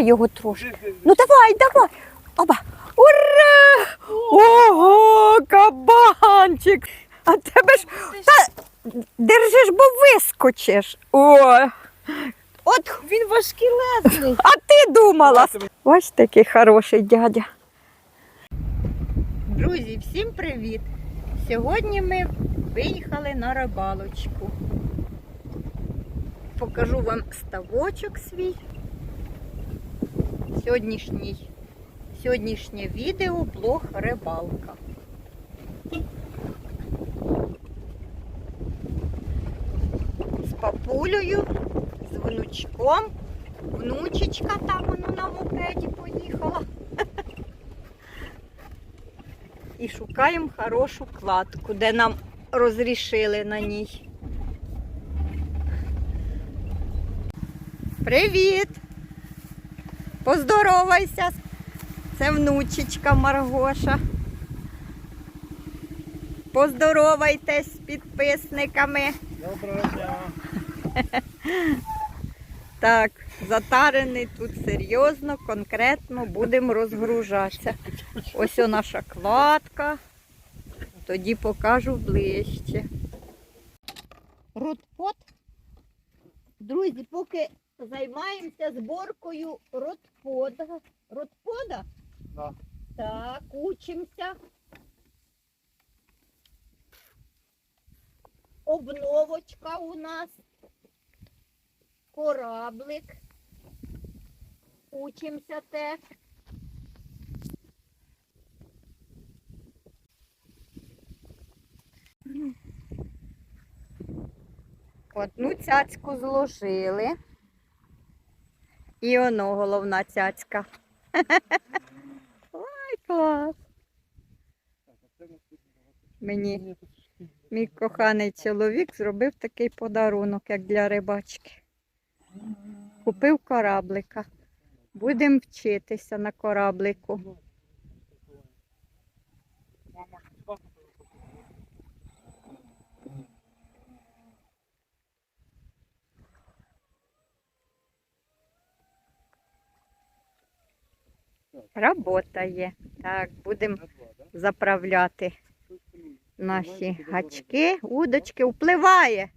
його трошки. Ну давай, давай. Оба. Ура! Ого, кабанчик! А тебе ж та держиш, бо вискочиш. О, от Він важкілезний. а ти думала. Ось такий хороший дядя. Друзі, всім привіт! Сьогодні ми виїхали на рибалочку. Покажу вам ставочок свій. Сьогоднішній, сьогоднішнє відео блог рибалка. З папулею, з внучком. Внучечка там воно на мопеді поїхала. І шукаємо хорошу кладку, де нам розрішили на ній. Привіт! Поздоровайся! Це внучечка Маргоша. Поздоровайтесь з підписниками. Доброго дня. Так, затарений тут серйозно, конкретно будемо розгружатися. Ось о наша кладка. Тоді покажу ближче. Ротпот. Друзі, поки займаємося зборкою ротпода. Ротпода? Да. Так, учимося. Обновочка у нас. Кораблик. Учимося теж. Одну цяцьку зложили. І оно головна цяцька. Ой, клас. Мені мій коханий чоловік зробив такий подарунок, як для рибачки. Купив кораблика. Будемо вчитися на кораблику. Робота є. Так, будемо заправляти наші гачки, удочки. Впливає.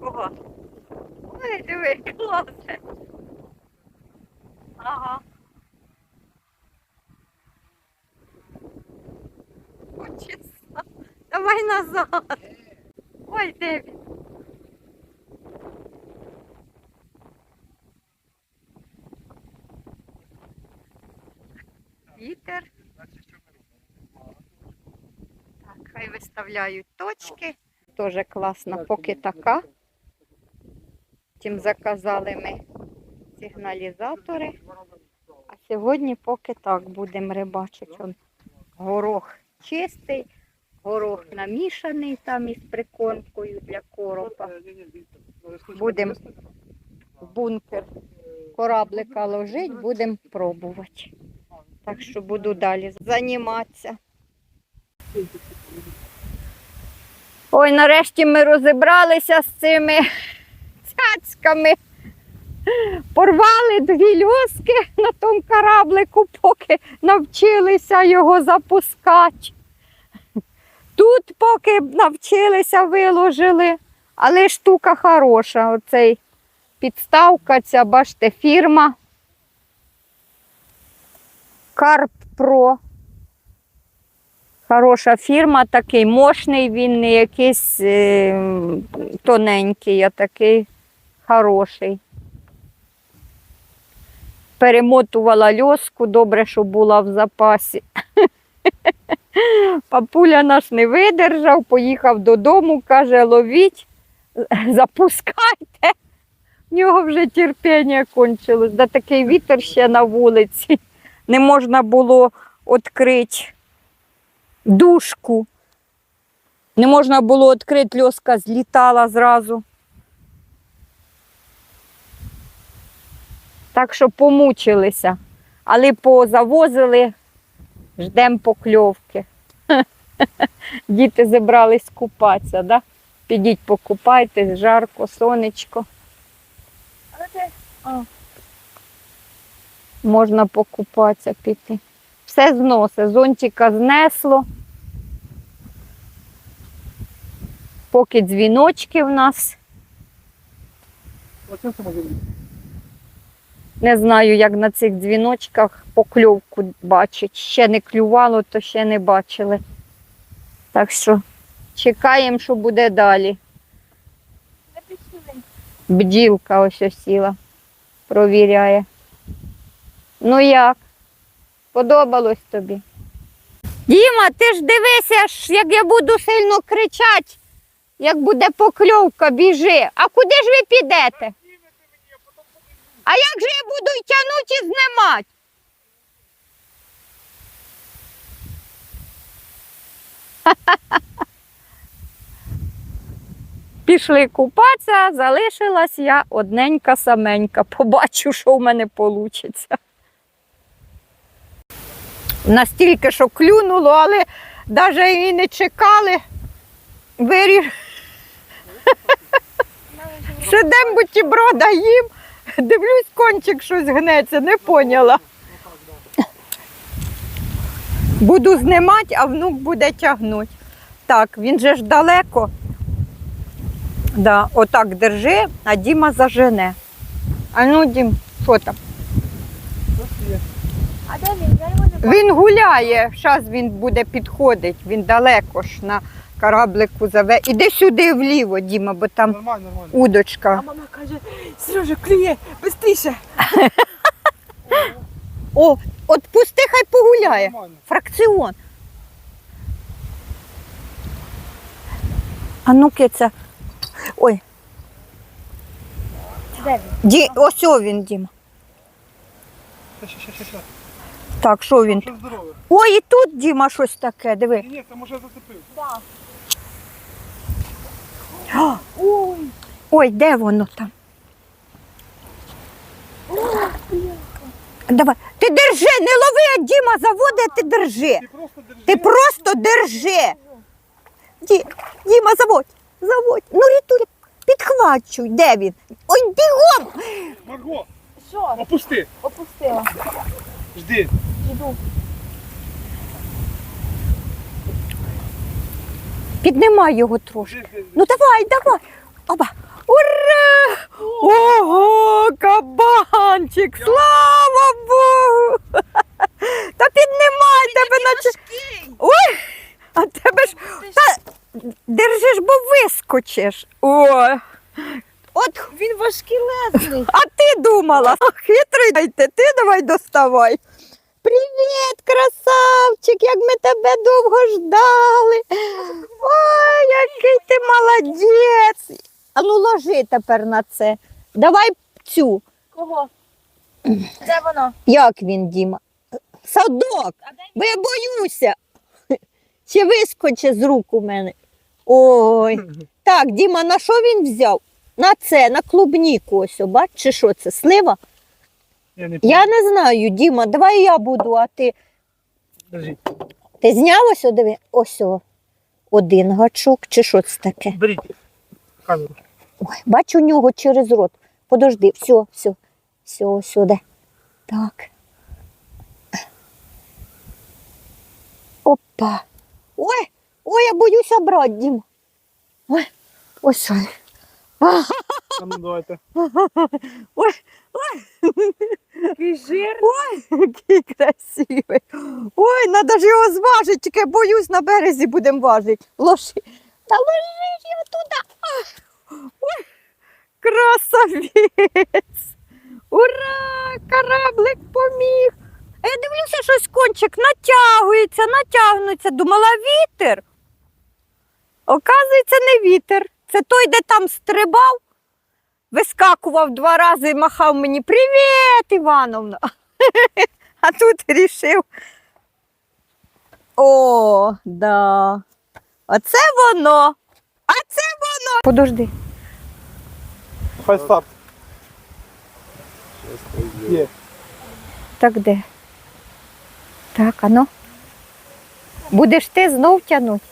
Ого. Ой, класе. Ага. Хочеться. Давай назад. Ой, де він? Вітер. Так, хай виставляють точки. Тоже класно, поки така. Тим заказали ми сигналізатори. А сьогодні поки так будемо рибачити. Он горох чистий, горох намішаний там із прикормкою для коропа. Будемо бункер кораблика ложити, будемо пробувати. Так що буду далі займатися. Ой, нарешті ми розібралися з цими цяцьками. Порвали дві льоски на тому кораблику, поки навчилися його запускати. Тут поки навчилися, виложили, але штука хороша. Оцей підставка, ця, бачите, фірма Карп Про. Хороша фірма, такий мощний він, не якийсь е, тоненький, а такий хороший. Перемотувала льоску, добре, що була в запасі. Папуля наш не видержав, поїхав додому, каже, ловіть, запускайте. В нього вже терпіння кончилось. Да такий вітер ще на вулиці. Не можна було відкрити дужку. Не можна було відкрити, льоска злітала зразу. Так що помучилися. Але позавозили, ждемо покльовки. Діти зібрались купатися, да? Підіть покупайтесь, жарко, сонечко. Можна покупатися піти. Все зносить, зонтика знесло. Поки дзвіночки в нас. Оце це може бути. Не знаю, як на цих дзвіночках покльовку бачить. Ще не клювало, то ще не бачили. Так що чекаємо, що буде далі. Бділка ось осіла, провіряє. Ну як? Подобалось тобі? Діма, ти ж дивися, як я буду сильно кричати, як буде покльовка, біжи. А куди ж ви підете? А як же я буду тягнути і знімати? Пішли купатися, залишилась я одненька саменька. Побачу, що в мене вийде. Настільки, що клюнуло, але навіть і не чекали. Виріш. Сидем бутерброда їм. Дивлюсь, кончик щось гнеться, не поняла. Буду знімати, а внук буде тягнути. Так, він же ж далеко. Да, отак держи, а Діма зажене. А ну, Дім, що там? А де він? Я його не бачу. Він гуляє, зараз він буде підходити, він далеко ж на кораблику заве. Іди сюди вліво, Діма, бо там Нормально, нормально. удочка. А мама каже, Сережа, клює, бистріше. О, от пусти, хай погуляє. Нормально. Фракціон. А ну киця. Ой, Де він? ді... ось о він, Діма. Ще, ще, ще, ще, ще. Так, що він? Ой, і тут Діма щось таке, диви. Ні, ні, це може зацепив. Да. Ой, Ой, де воно там? Давай. Ти держи, не лови, а Діма заводить, а ти держи. Ти просто держи. Ти просто держи. Ді... Діма, заводь, заводь. Ну, Рітуля, підхвачуй, де він? Ой, бігом! Марго, що? опусти. Опустила. Жди. Жду. Піднімай його трошки. Ну давай, давай. Оба. Ура! Ого, кабанчик! Слава Богу! Та піднімай тебе наче. Ой! А тебе ж. Та держиш, бо вискочиш. О! От Він важкілезний. а ти думала, хитрий ти давай доставай. Привіт, красавчик, як ми тебе довго ждали. Ой, який ти молодець. А ну ложи тепер на це. Давай цю. Кого? Де воно? Як він, Діма? Садок, бо я боюся. Чи вискоче з рук у мене. Ой. Так, Діма, на що він взяв? На це, на клубніку ось, бач, чи що це, слива? Я не Я не знаю, Діма, давай я буду, а ти. Держи. Ти зняв ось, о, диви, ось о, один гачок, чи що це таке? Беріть камеру. Ой, бач у нього через рот. Подожди, все, все, все, сюди. Так. Опа. Ой, ой, я боюся брати, Діма. Ой, ось він. Ну давайте. Ой, Який жир? ой, який красивий. Ой, треба ж його зважити, тільки боюсь, на березі будемо важити. Ложи. Та ложи його туди. Ой, красавець. Ура! Кораблик поміг. А я дивлюся, щось кончик натягується, натягнуться. Думала, вітер. Оказується, не вітер. Це той, де там стрибав, вискакував два рази і махав мені Привіт, Івановна. А тут рішив. О, да. Оце воно. А це воно. Подожди. Хай старт. Є. Так де? Так, а ну. Будеш ти знов тягнути?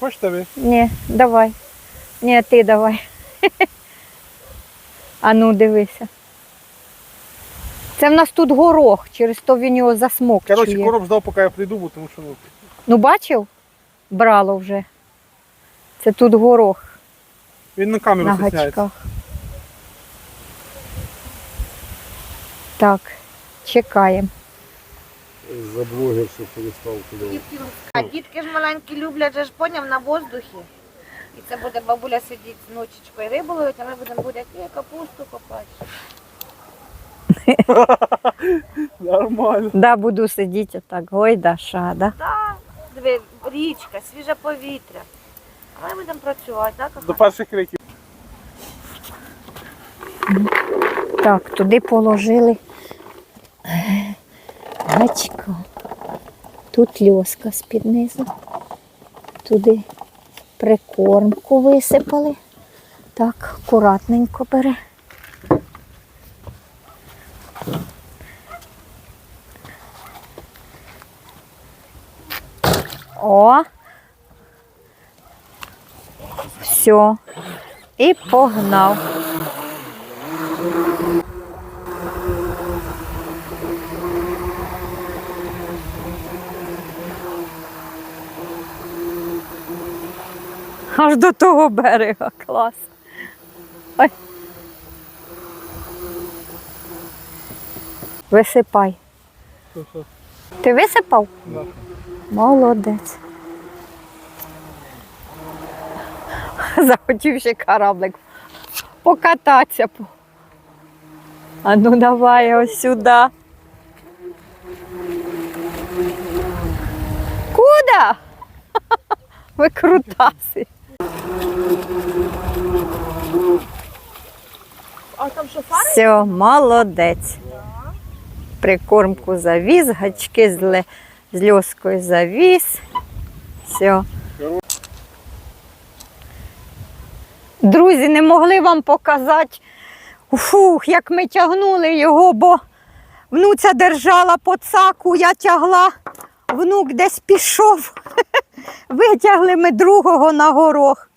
Хочете ви? Ні, давай. Ні, ти давай. А ну дивися. Це в нас тут горох, через то він його засмокчує. Коротше, короб ждав, поки я прийду, бо тому що ну, Ну бачив? Брало вже. Це тут горох він на камеру на стісняється. гачках. Так, чекаємо. За блогершу перестав туди. А дітки ж маленькі люблять же ж поняв на воздухі. І це буде бабуля сидіти ночечкою рибу ловить, а ми будемо буряки, капусту копати. Нормально. Да, буду сидіти отак, гойда, шада. Так, диви, річка, свіже повітря. А ми будемо працювати, так? До перших криків. Так, туди положили гачка. Тут льоска з-під низу. Туди прикормку висипали. Так, акуратненько бере. О. Все. І погнав. Аж до того берега клас. Ой. Висипай. Ти висипав? Да. Молодець. Захотів ще кораблик покататися. А ну давай ось сюди. Куда? Ви крутаси. Все, молодець. Прикормку завіз, гачки з, з льоскою завіз. Все. Друзі, не могли вам показати, фух, як ми тягнули його, бо внуця держала по цаку, я тягла, внук десь пішов. Витягли ми другого на горох.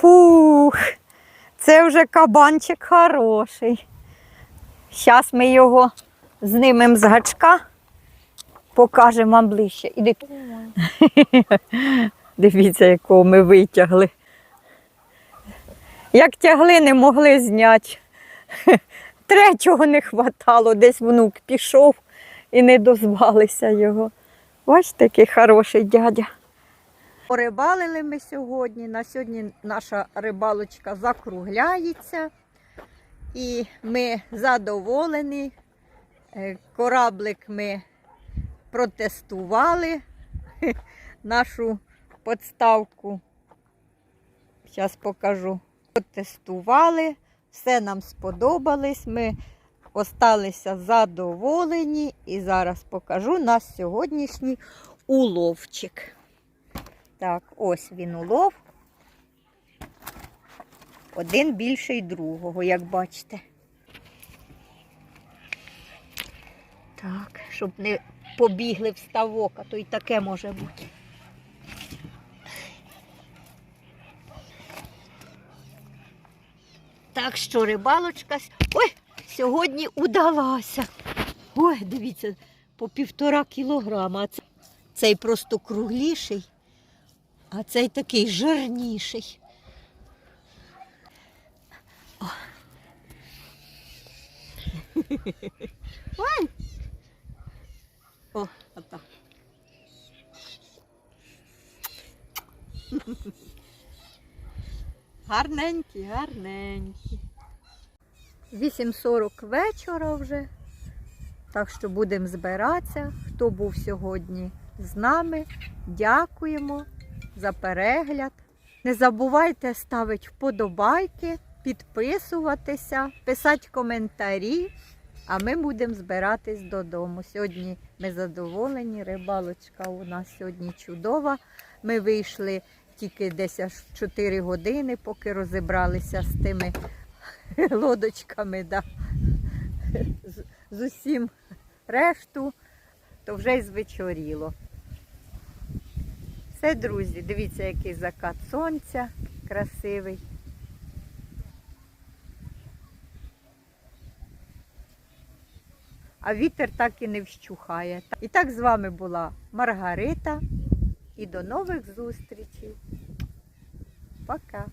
Фух. Це вже кабанчик хороший. Зараз ми його знімемо з гачка, покажемо вам ближче. Іди. Дивіться, якого ми витягли. Як тягли, не могли зняти. Третього не хватало, десь внук пішов і не дозвалися його. Ось такий хороший дядя. Порибалили ми сьогодні. На сьогодні наша рибалочка закругляється. І ми задоволені. Е, Кораблик ми протестували нашу подставку. Зараз покажу. Протестували, все нам сподобалось. Ми осталися задоволені. І зараз покажу наш сьогоднішній уловчик. Так, ось він улов. Один більший другого, як бачите. Так, щоб не побігли в ставок, а то й таке може бути. Так що рибалочка ой, сьогодні удалася. Ой, дивіться, по півтора кілограма. Цей просто кругліший, а цей такий жирніший. Ой. О, отак. Гарненькі, гарненькі. 8.40 вечора вже. Так що будемо збиратися. Хто був сьогодні з нами, дякуємо за перегляд. Не забувайте ставити вподобайки, підписуватися, писати коментарі. А ми будемо збиратись додому. Сьогодні ми задоволені. Рибалочка у нас сьогодні чудова. Ми вийшли тільки десь аж 4 години, поки розібралися з тими лодочками. Да. з, з усім решту, то вже й звечоріло. Все, друзі, дивіться, який закат сонця красивий. А вітер так і не вщухає. І так з вами була Маргарита. І до нових зустрічей. Пока.